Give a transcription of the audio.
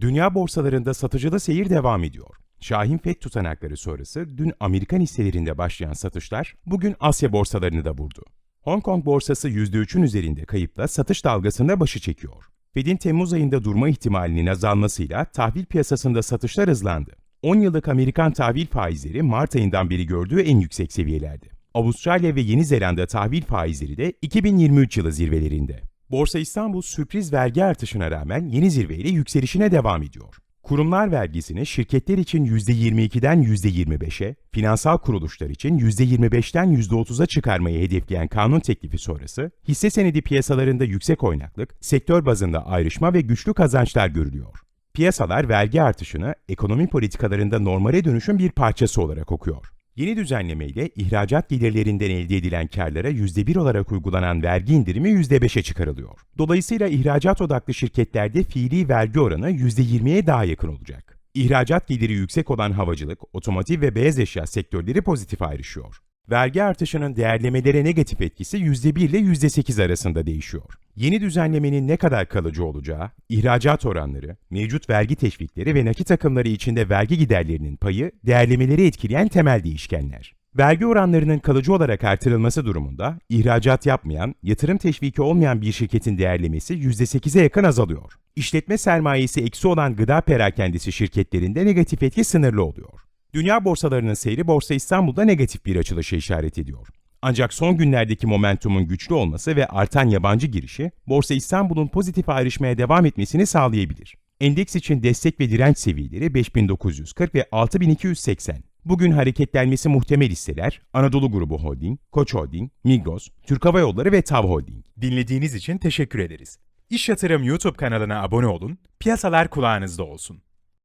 Dünya borsalarında satıcılı seyir devam ediyor. Şahin FED tutanakları sonrası dün Amerikan hisselerinde başlayan satışlar bugün Asya borsalarını da vurdu. Hong Kong borsası %3'ün üzerinde kayıpla satış dalgasında başı çekiyor. Fed'in Temmuz ayında durma ihtimalinin azalmasıyla tahvil piyasasında satışlar hızlandı. 10 yıllık Amerikan tahvil faizleri Mart ayından beri gördüğü en yüksek seviyelerde. Avustralya ve Yeni Zelanda tahvil faizleri de 2023 yılı zirvelerinde. Borsa İstanbul sürpriz vergi artışına rağmen yeni zirveyle yükselişine devam ediyor. Kurumlar vergisini şirketler için %22'den %25'e, finansal kuruluşlar için %25'ten %30'a çıkarmayı hedefleyen kanun teklifi sonrası, hisse senedi piyasalarında yüksek oynaklık, sektör bazında ayrışma ve güçlü kazançlar görülüyor. Piyasalar vergi artışını ekonomi politikalarında normale dönüşün bir parçası olarak okuyor. Yeni düzenlemeyle ihracat gelirlerinden elde edilen karlara %1 olarak uygulanan vergi indirimi %5'e çıkarılıyor. Dolayısıyla ihracat odaklı şirketlerde fiili vergi oranı %20'ye daha yakın olacak. İhracat geliri yüksek olan havacılık, otomotiv ve beyaz eşya sektörleri pozitif ayrışıyor. Vergi artışının değerlemelere negatif etkisi %1 ile %8 arasında değişiyor. Yeni düzenlemenin ne kadar kalıcı olacağı, ihracat oranları, mevcut vergi teşvikleri ve nakit akımları içinde vergi giderlerinin payı, değerlemeleri etkileyen temel değişkenler. Vergi oranlarının kalıcı olarak artırılması durumunda, ihracat yapmayan, yatırım teşviki olmayan bir şirketin değerlemesi %8'e yakın azalıyor. İşletme sermayesi eksi olan gıda perakendesi şirketlerinde negatif etki sınırlı oluyor. Dünya borsalarının seyri Borsa İstanbul'da negatif bir açılışa işaret ediyor. Ancak son günlerdeki momentumun güçlü olması ve artan yabancı girişi, Borsa İstanbul'un pozitif ayrışmaya devam etmesini sağlayabilir. Endeks için destek ve direnç seviyeleri 5940 ve 6280. Bugün hareketlenmesi muhtemel hisseler Anadolu Grubu Holding, Koç Holding, Migros, Türk Hava Yolları ve TAV Holding. Dinlediğiniz için teşekkür ederiz. İş Yatırım YouTube kanalına abone olun, piyasalar kulağınızda olsun.